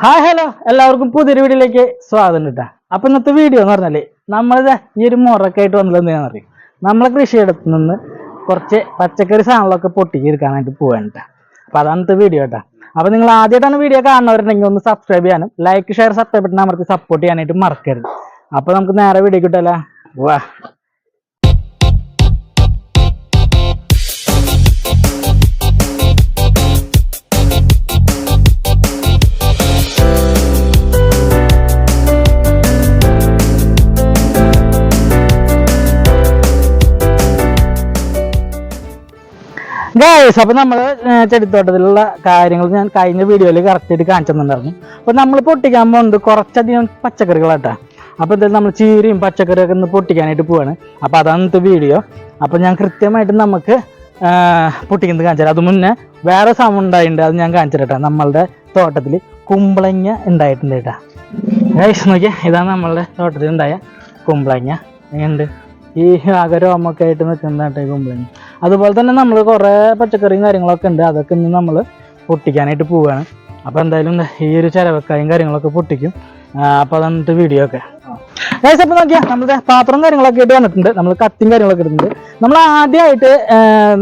Hi hello എല്ലാവർക്കും പുതിയൊരു വീഡിയോയിലേക്ക് സ്വാഗതം കേട്ടാ അപ്പൊ ഇന്നത്തെ വീഡിയോ എന്ന് പറഞ്ഞാൽ നമ്മളിത് ഈ ഒരു മുറൊക്കെ ആയിട്ട് വന്നത് എന്താണെന്ന് അറിയും? നമ്മളെ കൃഷിയിടത്ത് നിന്ന് കുറച്ച് പച്ചക്കറി സാധനങ്ങളൊക്കെ പോവാണ് പോവാനിട്ടാ അപ്പൊ അതാണ് ഇന്നത്തെ വീഡിയോ കേട്ടാ അപ്പൊ നിങ്ങൾ ആദ്യമായിട്ടാണ് വീഡിയോ കാണുന്നവരുണ്ടെങ്കിൽ ഒന്ന് സബ്സ്ക്രൈബ് ചെയ്യാനും ലൈക്ക് ഷെയർ സബ്സ്ക്രൈബ് ബട്ടൺ അമർത്തി സപ്പോർട്ട് ചെയ്യാനായിട്ട് മറക്കരുത്. അപ്പൊ നമുക്ക് നേരെ വീഡിയോ കിട്ടല്ല വാ. ഗൈസ് അപ്പൊ നമ്മൾ ചെടിത്തോട്ടത്തിലുള്ള കാര്യങ്ങൾ ഞാൻ കഴിഞ്ഞ വീഡിയോയിൽ കറക്റ്റ് ആയിട്ട് കാണിച്ചു തന്നിട്ടുണ്ടായിരുന്നു അപ്പൊ നമ്മൾ പൊട്ടിക്കാൻ പോകുന്നത് കുറച്ചധികം പച്ചക്കറികളാട്ടാ. അപ്പൊ എന്തായാലും നമ്മൾ ചീരയും പച്ചക്കറിയൊക്കെ ഒന്ന് പൊട്ടിക്കാനായിട്ട് പോവാണ്. അപ്പൊ അതാണത്തെ വീഡിയോ അപ്പൊ ഞാൻ കൃത്യമായിട്ട് നമുക്ക് പൊട്ടിക്കുന്നത് കാണിച്ചു തരാം. അത് മുന്നേ വേറെ സാധനം ഉണ്ടായിട്ടുണ്ട് അത് ഞാൻ കാണിച്ചു നമ്മളുടെ തോട്ടത്തിൽ കുമ്പളങ്ങ ഉണ്ടായിട്ടുണ്ട് കേട്ടാ. ഗൈസ് നോക്കിയാ ഇതാണ് നമ്മളുടെ തോട്ടത്തിൽ ഉണ്ടായ കുമ്പളങ്ങ ഈ ആകരോമൊക്കെ ആയിട്ട് നിൽക്കുന്നതാട്ടെ കുമ്പളങ്ങ. അതുപോലെ തന്നെ നമ്മൾ കുറേ പച്ചക്കറിയും കാര്യങ്ങളൊക്കെ ഉണ്ട്. അതൊക്കെ ഇന്ന് നമ്മൾ പൊട്ടിക്കാനായിട്ട് പോവുകയാണ് അപ്പോൾ എന്തായാലും ഈ ഒരു ചിലവക്കായും കാര്യങ്ങളൊക്കെ പൊട്ടിക്കും. അപ്പോൾ അതന്നിട്ട് വീഡിയോ ഒക്കെ. ഗൈസ് അപ്പോൾ നോക്കിയാൽ നമ്മുടെ പാത്രം കാര്യങ്ങളൊക്കെ ആയിട്ട് വന്നിട്ടുണ്ട്. നമ്മൾ കത്തിയും കാര്യങ്ങളൊക്കെ ഇടുന്നുണ്ട്. നമ്മൾ ആദ്യമായിട്ട്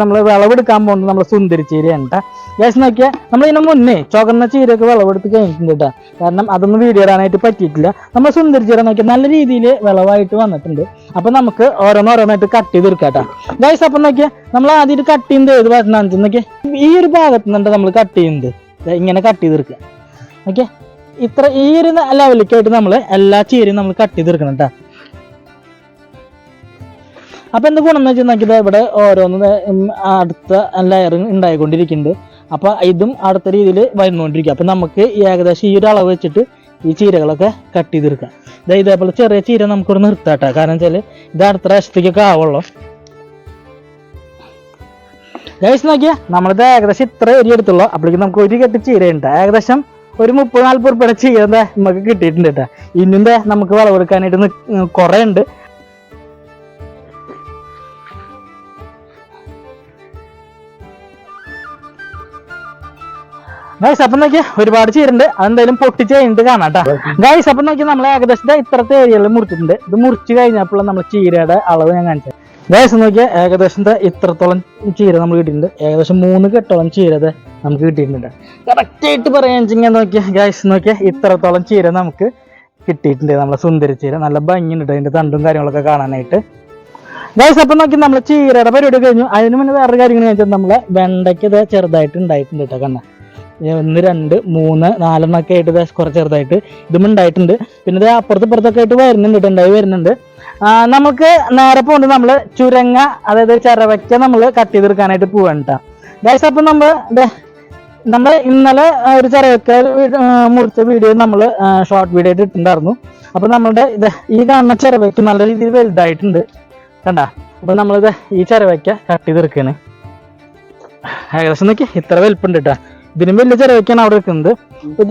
നമ്മൾ വിളവെടുക്കാൻ പോകുന്നത് നമ്മൾ സുന്ദരി ചീരയാണ് കേട്ടോ ഗൈസ് നോക്കിയാൽ നമ്മൾ ഇതിന് മുന്നേ ചുവന്ന ചീരയൊക്കെ വിളവെടുത്ത് കഴിഞ്ഞിട്ടുണ്ട് കേട്ടോ കാരണം അതൊന്നും വീഡിയോ ഇടാനായിട്ട് പറ്റിയിട്ടില്ല. നമ്മൾ സുന്ദരി ചീര നോക്കിയാൽ നല്ല രീതിയിൽ വിളവായിട്ട് വന്നിട്ടുണ്ട്. അപ്പോൾ നമുക്ക് ഓരോന്നോരോന്നായിട്ട് കട്ട് ചെയ്ത് എടുക്കാം കേട്ടോ ഗൈസ് അപ്പം നോക്കിയാൽ നമ്മൾ ആദ്യമായിട്ട് കട്ട് ചെയ്യുന്നത് ഏത് ഭാഗത്തുനിന്നാണെന്ന് നോക്കിയാൽ ഈ ഒരു ഭാഗത്ത് നിന്നുണ്ട് നമ്മൾ കട്ട് ചെയ്യുന്നത്. ഇങ്ങനെ കട്ട് ചെയ്ത് ചെയ്തെടുക്കുക ഓക്കെ ഇത്ര ഈ ഒരു ലെവലിലേക്കായിട്ട് നമ്മൾ എല്ലാ ചീരയും നമ്മൾ കട്ട് ചെയ്തെടുക്കണം കേട്ടോ അപ്പൊ എന്ത് ഗുണം എന്ന് വെച്ചാൽ നോക്കിയത് ഇവിടെ ഓരോന്ന് അടുത്ത ലെയറിങ് ഉണ്ടായിക്കൊണ്ടിരിക്കുന്നുണ്ട്. അപ്പൊ ഇതും അടുത്ത രീതിയിൽ വരുന്നുകൊണ്ടിരിക്കും അപ്പൊ നമുക്ക് ഏകദേശം ഈ ഒരു അളവ് വെച്ചിട്ട് ഈ ചീരകളൊക്കെ കട്ട് ചെയ്തെടുക്കാം. ദേ ഇതേപോലെ ചെറിയ ചീര നമുക്കിവിടെ കേട്ടോ കാരണം വെച്ചാൽ ഇത് അടുത്ത പ്രാവശ്യത്തേക്കൊക്കെ ആവുള്ളൂ. ഗൈസ് നോക്കിയാ നമ്മളിത് ഏകദേശം ഇത്ര ഏരിയ എടുത്തുള്ളൂ. അപ്പോഴേക്കും നമുക്ക് ഒരു കെട്ട് ചീരയുണ്ട്. ഏകദേശം ഒരു മുപ്പത് നാൽപ്പത് ഉറുപ്പിയുടെ ചീര നമുക്ക് കിട്ടിയിട്ടുണ്ട് കേട്ടോ ഇന്നും നമുക്ക് വളവെടുക്കാനായിട്ട് കുറേ ഉണ്ട്. ഗൈസ് അപ്പം നോക്കിയാ ഒരുപാട് ചീരുണ്ട്. അതെന്തായാലും പൊട്ടിച്ച് കഴിഞ്ഞിട്ട് കാണാം കേട്ടോ ഗൈസ് അപ്പം നോക്കിയാൽ നമ്മൾ ഏകദേശം ഇത്രത്തെ ഏരിയയിൽ മുറിച്ചിട്ടുണ്ട്. ഇത് മുറിച്ച് കഴിഞ്ഞപ്പോൾ നമ്മൾ ചീരയുടെ അളവ് ഞാൻ കാണിച്ചത്. ഗൈസ് നോക്കിയാൽ ഏകദേശം ഇത്രത്തോളം ചീര നമ്മൾ കിട്ടിയിട്ടുണ്ട്. ഏകദേശം മൂന്ന് കെട്ടോളം ചീര നമുക്ക് കിട്ടിയിട്ടുണ്ട്. കറക്റ്റ് ആയിട്ട് പറയാൻ വെച്ചാൽ നോക്കിയാൽ ഗൈസ് നോക്കിയാൽ ഇത്രത്തോളം ചീര നമുക്ക് കിട്ടിയിട്ടുണ്ട്. നമ്മളെ സുന്ദരി ചീര നല്ല ഭംഗിയുണ്ട് അതിന്റെ തണ്ടും കാര്യങ്ങളൊക്കെ കാണാനായിട്ട്. ഗൈസ് അപ്പം നോക്കി നമ്മൾ ചീരയുടെ പരിപാടി കഴിഞ്ഞു. അതിന് മുന്നേ വേറൊരു കാര്യങ്ങൾ കഴിഞ്ഞാൽ നമ്മളെ വെണ്ടയ്ക്ക് ചെറുതായിട്ട് ഉണ്ടായിട്ടുണ്ട് കേട്ടോ കണ്ണ. ഒന്ന് രണ്ട് മൂന്ന് നാലെണ്ണൊക്കെ ആയിട്ട് കുറച്ച് ചെറുതായിട്ട് ഇതും ഉണ്ടായിട്ടുണ്ട്. പിന്നെ ഇത് അപ്പുറത്ത് ഇപ്പുറത്തൊക്കെ ആയിട്ട് വരുന്നുണ്ട് ഉണ്ടായി വരുന്നുണ്ട്. നമുക്ക് നേരെ പോകുന്നത് നമ്മൾ ചുരങ്ങ അതായത് ചിറവയ്ക്ക നമ്മൾ കട്ട് ചെയ്തെടുക്കാനായിട്ട് പോവാണ് കേട്ടോ ഗൈസ് അപ്പം നമ്മൾ നമ്മൾ ഇന്നലെ ഒരു ചിറവയ്ക്ക മുറിച്ച വീഡിയോ നമ്മൾ ഷോർട്ട് വീഡിയോ ആയിട്ട് ഇട്ടിട്ടുണ്ടായിരുന്നു. അപ്പൊ നമ്മളുടെ ഇത് ഈ കാണുന്ന ചിറവയ്ക്ക് നല്ല രീതിയിൽ വലുതായിട്ടുണ്ട്. കണ്ട? അപ്പൊ നമ്മളിത് ഈ ചിറവയ്ക്ക കട്ട് ചെയ്തെടുക്കാണ്. ഏകദേശം നോക്കി ഇത്ര വലിപ്പുണ്ട് കേട്ടോ ഇതിനും വലിയ ചിറവയ്ക്കാണ് അവിടെ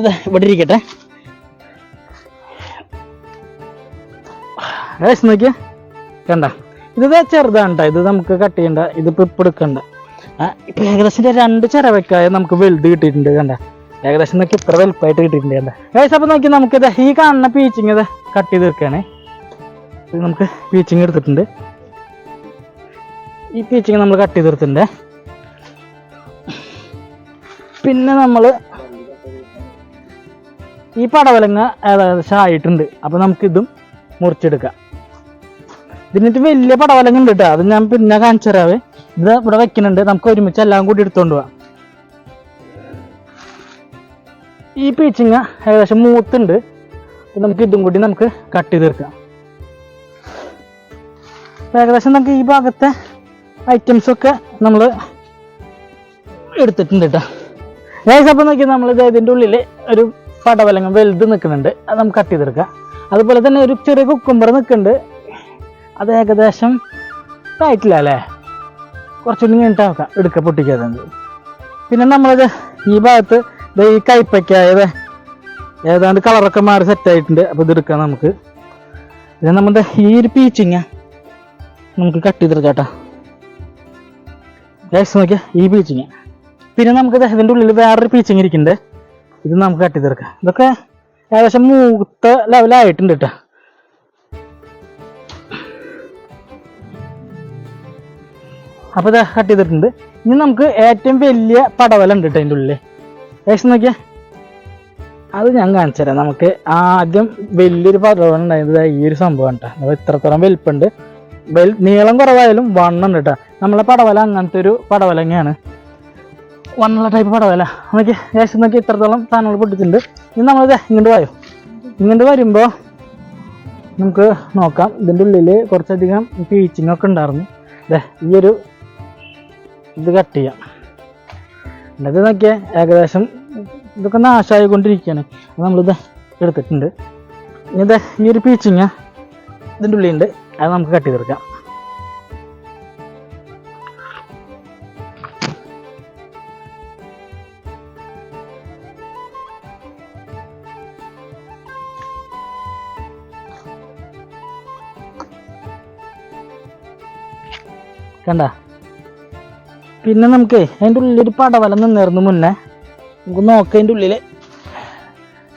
ദേ ഇവിടെ ഇരിക്കട്ടെ. നോക്കിയ. കണ്ട? ഇത് ചെറുതാണ്. ഇത് നമുക്ക് കട്ട് ചെയ്യണ്ട. ഇതിപ്പോ ഇപ്പൊ എടുക്കണ്ട. ഇപ്പൊ ഏകദേശം രണ്ട് ചിറവയ്ക്കായ നമുക്ക് വലുത് കിട്ടിയിട്ടുണ്ട് കണ്ട. ഏകദേശം നോക്കി ഇത്ര വലുപ്പമായിട്ട് കിട്ടിയിട്ടുണ്ട് കണ്ട. ഏകദേശം അപ്പൊ നോക്കി നമുക്ക് ഇത് ഈ കാണുന്ന പീച്ചിങ് ഇത് കട്ട് ചെയ്ത് വെക്കുകയാണ് ഇത് നമുക്ക് പീച്ചിങ് എടുത്തിട്ടുണ്ട്. ഈ പീച്ചിങ് നമ്മൾ കട്ട് ചെയ്ത് എടുത്തിട്ടുണ്ട് പിന്നെ നമ്മൾ ഈ പടവലങ്ങ ഏകദേശം ആയിട്ടുണ്ട്. അപ്പം നമുക്കിതും മുറിച്ചെടുക്കാം. ഇതിനിട്ട് വലിയ പടവലങ്ങ ഉണ്ട് കേട്ടോ അത് ഞാൻ പിന്നെ കാണിച്ചു തരാവേ. ഇത് ഇവിടെ വെക്കുന്നുണ്ട്. നമുക്ക് ഒരുമിച്ച് എല്ലാം കൂടി എടുത്തോണ്ട് പോവാം. ഈ പീച്ചിങ്ങ ഏകദേശം മൂത്തുണ്ട്. നമുക്ക് ഇതും കൂടി നമുക്ക് കട്ട് ചെയ്ത് തീർക്കാം ഏകദേശം നമുക്ക് ഈ ഭാഗത്തെ ഐറ്റംസൊക്കെ നമ്മൾ എടുത്തിട്ടുണ്ട് കേട്ടോ ഗൈസ് അപ്പം നോക്കി നമ്മൾ ഇതിന്റെ ഉള്ളിൽ ഒരു പടവലങ്ങം വലുത് നിൽക്കുന്നുണ്ട്. അത് നമുക്ക് കട്ട് ചെയ്തെടുക്കാം. അതുപോലെ തന്നെ ഒരു ചെറിയ കുക്കുംബർ നിൽക്കുന്നുണ്ട്. അത് ഏകദേശം ആയിട്ടില്ല അല്ലേ? കുറച്ചുകൂടി കഴിഞ്ഞിട്ട് നോക്കാം എടുക്കുക പൊട്ടിക്കാതെ പിന്നെ നമ്മളത് ഈ ഭാഗത്ത് ഈ കൈപ്പയ്ക്കായത് ഏതാണ്ട് കളറൊക്കെ മാറി സെറ്റ് ആയിട്ടുണ്ട്. അപ്പോൾ ഇത് എടുക്കാം നമുക്ക്. ഇത് നമ്മുടെ ഈ ഒരു പീച്ചിങ്ങ നമുക്ക് കട്ട് ചെയ്തെടുക്കാം കേട്ടോ. ഗൈസ് നോക്കിയാൽ ഈ പീച്ചിങ് പിന്നെ നമുക്ക് ഇതിന്റെ ഉള്ളിൽ വേറൊരു പീച്ചിങ് ഇരിക്കുന്നുണ്ട്. ഇത് നമുക്ക് കട്ടി തീർക്കാം ഇതൊക്കെ ഏകദേശം മൂത്ത ലെവലായിട്ടുണ്ട് കേട്ടോ അപ്പോൾ ഇത് കട്ട് ചെയ്തിട്ടുണ്ട്. ഇനി നമുക്ക് ഏറ്റവും വലിയ പടവല ഉണ്ട് കേട്ടോ അതിന്റെ ഉള്ളിൽ ഏകദേശം നോക്കിയാ. അത് ഞാൻ കാണിച്ചു തരാം. നമുക്ക് ആദ്യം വലിയൊരു പടവല ഉണ്ടായത് ഈ ഒരു സംഭവം കേട്ടോ അപ്പോൾ ഇത്രത്തോളം വലിപ്പുണ്ട് വെൽ നീളം കുറവായാലും വണ്ണം ഉണ്ട് കേട്ടോ നമ്മളെ പടവല അങ്ങനത്തെ ഒരു പടവല തന്നെയാണ് വണ്ണുള്ള ടൈപ്പ് പടവല്ലേ? നമുക്ക് ഏകദേശം നോക്കി ഇത്രത്തോളം സാധനങ്ങൾ പൊട്ടിച്ചിട്ടുണ്ട്. ഇനി നമ്മളിത് ഇങ്ങോട്ട് വായോ? ഇങ്ങോട്ട് വരുമ്പോൾ നമുക്ക് നോക്കാം. ഇതിന്റെ ഉള്ളിൽ കുറച്ചധികം പീച്ചിങ് ഒക്കെ ഉണ്ടായിരുന്നു. അതെ ഈ ഒരു ഇത് കട്ട് ചെയ്യാം. എന്നിട്ട് നോക്കിയാൽ ഏകദേശം ഇതൊക്കെ നാശമായിക്കൊണ്ടിരിക്കുകയാണ് കൊണ്ടിരിക്കുകയാണ് നമ്മളിത് എടുത്തിട്ടുണ്ട്. ഇത് ഈ ഒരു പീച്ചിങ് ഇതിന്റെ ഉള്ളിലുണ്ട്. അത് നമുക്ക് കട്ട് ചെയ്തെടുക്കാം. കണ്ട? പിന്നെ നമുക്ക് അതിന്റെ ഉള്ളിൽ പടവല നിന്നിരുന്നു മുന്നേ. നമുക്ക് നോക്കാം അതിന്റെ ഉള്ളിൽ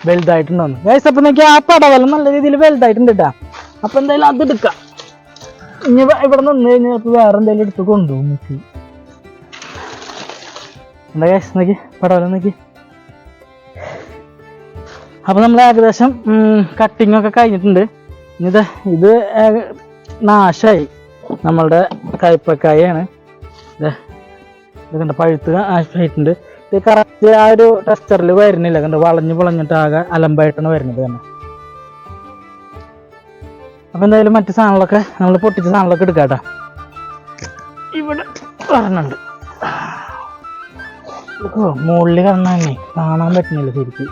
വലുതായിട്ടുണ്ടോ ഗൈസ് അപ്പം നോക്കി ആ പടവല നല്ല രീതിയിൽ വലുതായിട്ടുണ്ട് കേട്ടാ അപ്പം എന്തായാലും അത് എടുക്കാം. ഇനി ഇവ- ഇവിടെ നിന്ന് കഴിഞ്ഞാൽ ഇപ്പം വേറെ എന്തെങ്കിലും എടുത്ത് കൊണ്ടുപോകും നോക്കി എന്താ ഗൈസ് നോക്കി പടവല നോക്കി. അപ്പം നമ്മൾ ഏകദേശം കട്ടിങ്ങൊക്കെ കഴിഞ്ഞിട്ടുണ്ട്. ഇനി ഇത് ഇത് നാശമായി നമ്മളുടെ കയ്പക്കായാണ് ഇത് കണ്ട പഴുത്ത് ആയിട്ടുണ്ട്. ഇത് കറക്റ്റ് ആ ഒരു ടെക്സ്ചറിൽ വരുന്നില്ല കണ്ട് വളഞ്ഞു പൊളഞ്ഞിട്ട് ആകെ അലമ്പായിട്ടാണ് വരുന്നത് തന്നെ അപ്പൊ എന്തായാലും മറ്റു സാധനങ്ങളൊക്കെ നമ്മൾ പൊട്ടിച്ച സാധനങ്ങളൊക്കെ എടുക്കാട്ടോ ഇവിടെ പറഞ്ഞുണ്ട് മുകളിൽ കിടന്നെ കാണാൻ പറ്റുന്നില്ല ശരിക്കും.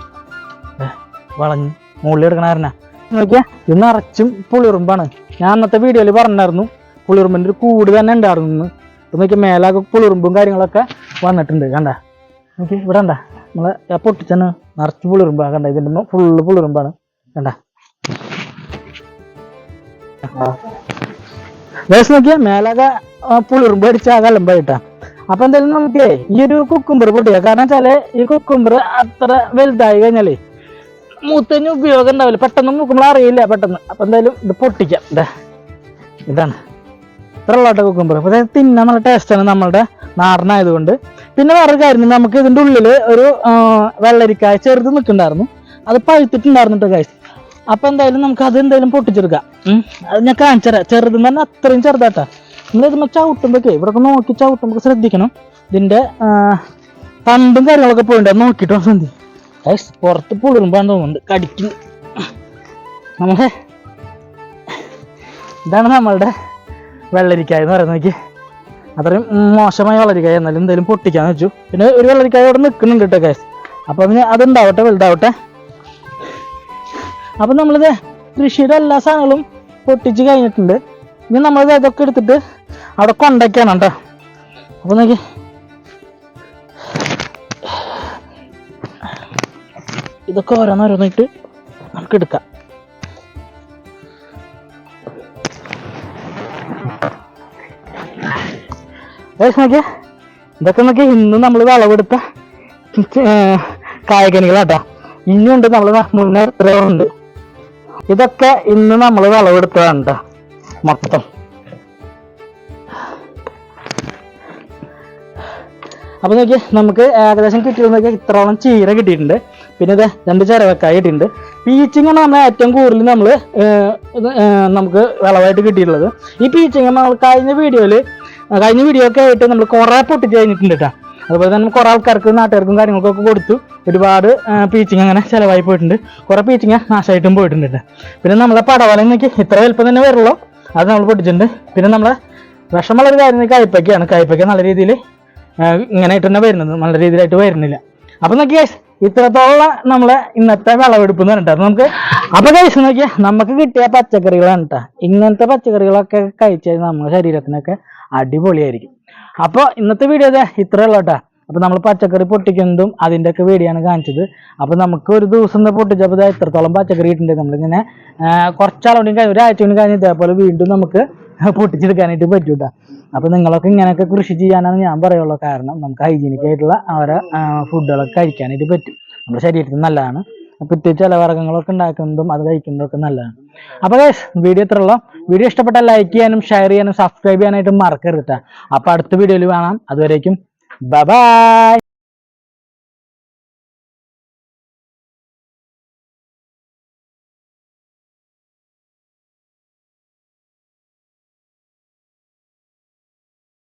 വളഞ്ഞ് മുകളിൽ എടുക്കണ കാരണ നോക്കിയാ ഇത് നിറച്ചും പുളിറുമ്പാണ്. ഞാൻ അന്നത്തെ വീഡിയോയിൽ പറഞ്ഞായിരുന്നു പുളിറുമ്പിന്റെ ഒരു കൂട് തന്നെ ഉണ്ടായിരുന്നു ഇത് നോക്കിയാൽ മേലാകെ കുളിർമ്പും കാര്യങ്ങളൊക്കെ വന്നിട്ടുണ്ട് കണ്ട? നോക്കി ഇവിടെ കണ്ട? നമ്മളെ ആ പൊട്ടിച്ചെന്ന് നിറച്ച് പുളിറുമ്പാ കണ്ട? ഇതിന്റെ ഫുള്ള് പുളിറുമ്പാണ് കണ്ട? വേസ് നോക്കിയാൽ മേലാകെ പുളിറുമ്പ് അടിച്ച ആകെ അലമ്പായിട്ടാ അപ്പൊ എന്തായാലും നമുക്ക് ഈ ഒരു കുക്കുംബർ പൊട്ടിയ. കാരണം വെച്ചാൽ ഈ കുക്കുംബർ അത്ര വലുതായി കഴിഞ്ഞാലേ മൂത്തതിന് ഉപയോഗം ഉണ്ടാവില്ല. പെട്ടെന്ന് നോക്കുമ്പോൾ അറിയില്ല പെട്ടെന്ന്. അപ്പൊ എന്തായാലും ഇത് പൊട്ടിക്കാം ഇതാ. ഇതാണ്. ഉള്ളോട്ടെ കുക്കുംബർ പക്ഷേ തിന്നാൻ നല്ല ടേസ്റ്റാണ് നമ്മളുടെ നാടനായതുകൊണ്ട്. പിന്നെ വേറൊരു കാര്യം നമുക്ക് ഇതിന്റെ ഉള്ളിൽ ഒരു വെള്ളരിക്കായ ചെറുത് നിൽക്കുന്നുണ്ടായിരുന്നു. അത് പഴുത്തിട്ടുണ്ടായിരുന്നു കേട്ടോ അപ്പോൾ അപ്പൊ എന്തായാലും നമുക്ക് അത് എന്തായാലും പൊട്ടിച്ചെടുക്കാം. അത് ഞാൻ കാണിച്ചുതരാം ചെറുതെന്ന് പറഞ്ഞാൽ അത്രയും ചെറുതാട്ടാ. നമ്മൾ ചവിട്ടുമ്പോഴൊക്കെ ചവിട്ടുമ്പോഴേ ഇവിടെ നോക്കി ചവിട്ടുമ്പോൾ ശ്രദ്ധിക്കണം. ഇതിന്റെ പണ്ടും കാര്യങ്ങളൊക്കെ പോയിട്ടുണ്ട് നോക്കിയിട്ട് സന്ധി. ഗൈസ് പുറത്ത് പുളിറുമ്പാന്ന് തോന്നുന്നുണ്ട്. കടിക്കും. നമ്മളെ ഇതാണ് നമ്മളുടെ വെള്ളരിക്കായ എന്ന് പറയുന്നത് നോക്കി അത്രയും മോശമായ വെള്ളരിക്കായ എന്നാലും എന്തായാലും പൊട്ടിക്കാന്ന് വെച്ചു. പിന്നെ ഒരു വെള്ളരിക്കായ അവിടെ നിൽക്കുന്നുണ്ട് കേട്ടോ കേസ് അപ്പൊ പിന്നെ അതുണ്ടാവട്ടെ വലുതാവട്ടെ. അപ്പൊ നമ്മളിത് കൃഷിയുടെ എല്ലാ സാധനങ്ങളും പൊട്ടിച്ച് കഴിഞ്ഞിട്ടുണ്ട്. ഇനി നമ്മളിത് ഇതൊക്കെ എടുത്തിട്ട് അവിടെ കൊണ്ടൊക്കെയാണ് കേട്ടോ. അപ്പൊ നോക്കി. ഇതൊക്കെ ഓരോന്നോരോന്നിട്ട് നമുക്ക് എടുക്കാം. നോക്കിയേ ഇതൊക്കെ നോക്കി ഇന്ന് നമ്മൾ വിളവെടുത്ത കായകനികളാട്ടോ. ഇനിയുണ്ട് നമ്മൾ മുന്നേ ഉണ്ട് ഇതൊക്കെ ഇന്ന് നമ്മൾ വിളവെടുത്തതാണ്. മൊത്തം. അപ്പൊ നോക്കിയേ നമുക്ക് ഏകദേശം കിട്ടിയത് നോക്കിയാൽ ഇത്രോളം ചീര കിട്ടിയിട്ടുണ്ട്. പിന്നെ ഇത് രണ്ട് ചിരവക്കായ കിട്ടിയിട്ടുണ്ട്. പീച്ചിങ് ആണ് നമ്മൾ ഏറ്റവും കൂടുതൽ നമ്മൾ നമുക്ക് വിളവായിട്ട് കിട്ടിയിട്ടുള്ളത്. ഈ പീച്ചിങ് നമ്മൾ കഴിഞ്ഞ വീഡിയോയിൽ കഴിഞ്ഞ വീഡിയോ ഒക്കെ ആയിട്ട് നമ്മൾ കുറേ പൊട്ടിച്ച് കഴിഞ്ഞിട്ടുണ്ട് കേട്ടോ അതുപോലെ തന്നെ കുറേ ആൾക്കാർക്ക് നാട്ടുകാർക്കും കാര്യങ്ങൾക്കൊക്കെ കൊടുത്തു. ഒരുപാട് പീച്ചിങ് അങ്ങനെ ചിലവായി പോയിട്ടുണ്ട്. കുറേ പീച്ചിങ് നാശമായിട്ടും പോയിട്ടുണ്ട് കേട്ടോ പിന്നെ നമ്മളെ പടവലം നോക്കി ഇത്ര വലുപ്പം തന്നെ വരുള്ളൂ. അത് നമ്മൾ പൊട്ടിച്ചിട്ടുണ്ട്. പിന്നെ നമ്മളെ വിഷമുള്ള ഒരു കാര്യം കയ്പയ്ക്കാണ് കയ്പയ്ക്ക നല്ല രീതിയിൽ ഇങ്ങനെ ആയിട്ട് തന്നെ വരുന്നത്. നല്ല രീതിയിലായിട്ട് വരുന്നില്ല. അപ്പൊ നോക്കിയാൽ ഇത്രത്തോളം നമ്മളെ ഇന്നത്തെ വിളവെടുപ്പ് എന്ന് പറഞ്ഞിട്ട്. അത് നമുക്ക് അപ്പൊ കഴിച്ചു നോക്കിയാ നമുക്ക് കിട്ടിയ പച്ചക്കറികളാണ് കേട്ടോ ഇങ്ങനത്തെ പച്ചക്കറികളൊക്കെ കഴിച്ചാൽ നമ്മുടെ ശരീരത്തിനൊക്കെ അടിപൊളിയായിരിക്കും. അപ്പോൾ ഇന്നത്തെ വീഡിയോ ഇത്രേ ഉള്ളൂ കേട്ടോ അപ്പൊ നമ്മൾ പച്ചക്കറി പൊട്ടിക്കുന്നതും അതിന്റെ ഒക്കെ വീഡിയോ കാണിച്ചത്. അപ്പൊ നമുക്ക് ഒരു ദിവസം പൊട്ടിച്ചപ്പോൾ ഇത്രത്തോളം പച്ചക്കറി ഇട്ടുണ്ട് നമ്മളിങ്ങനെ കുറച്ചാളോടും കഴിഞ്ഞ് ഒരാഴ്ച കൊണ്ട് കഴിഞ്ഞ് ഇതേപോലെ വീണ്ടും നമുക്ക് പൊട്ടിച്ചെടുക്കാനായിട്ട് പറ്റും കേട്ടോ അപ്പൊ നിങ്ങളൊക്കെ ഇങ്ങനെയൊക്കെ കൃഷി ചെയ്യാനാണ് ഞാൻ പറയുള്ളൂ. കാരണം നമുക്ക് ഹൈജീനിക് ആയിട്ടുള്ള അവരെ ഫുഡുകളൊക്കെ കഴിക്കാനായിട്ട് പറ്റും. നമ്മുടെ ശരീരത്തിന് നല്ലതാണ്. പ്രത്യേകിച്ച് ഇലവർഗങ്ങളൊക്കെ ഉണ്ടാക്കുന്നതും അത് കഴിക്കുന്നതും ഒക്കെ നല്ലതാണ്. അപ്പൊ വീഡിയോ ഇത്ര ഉള്ളൂ. വീഡിയോ ഇഷ്ടപ്പെട്ടാൽ ലൈക്ക് ചെയ്യാനും ഷെയർ ചെയ്യാനും സബ്സ്ക്രൈബ് ചെയ്യാനായിട്ട് മറക്കരുത്. അപ്പൊ അടുത്ത വീഡിയോയിൽ കാണാം. അതുവരേക്കും ബൈ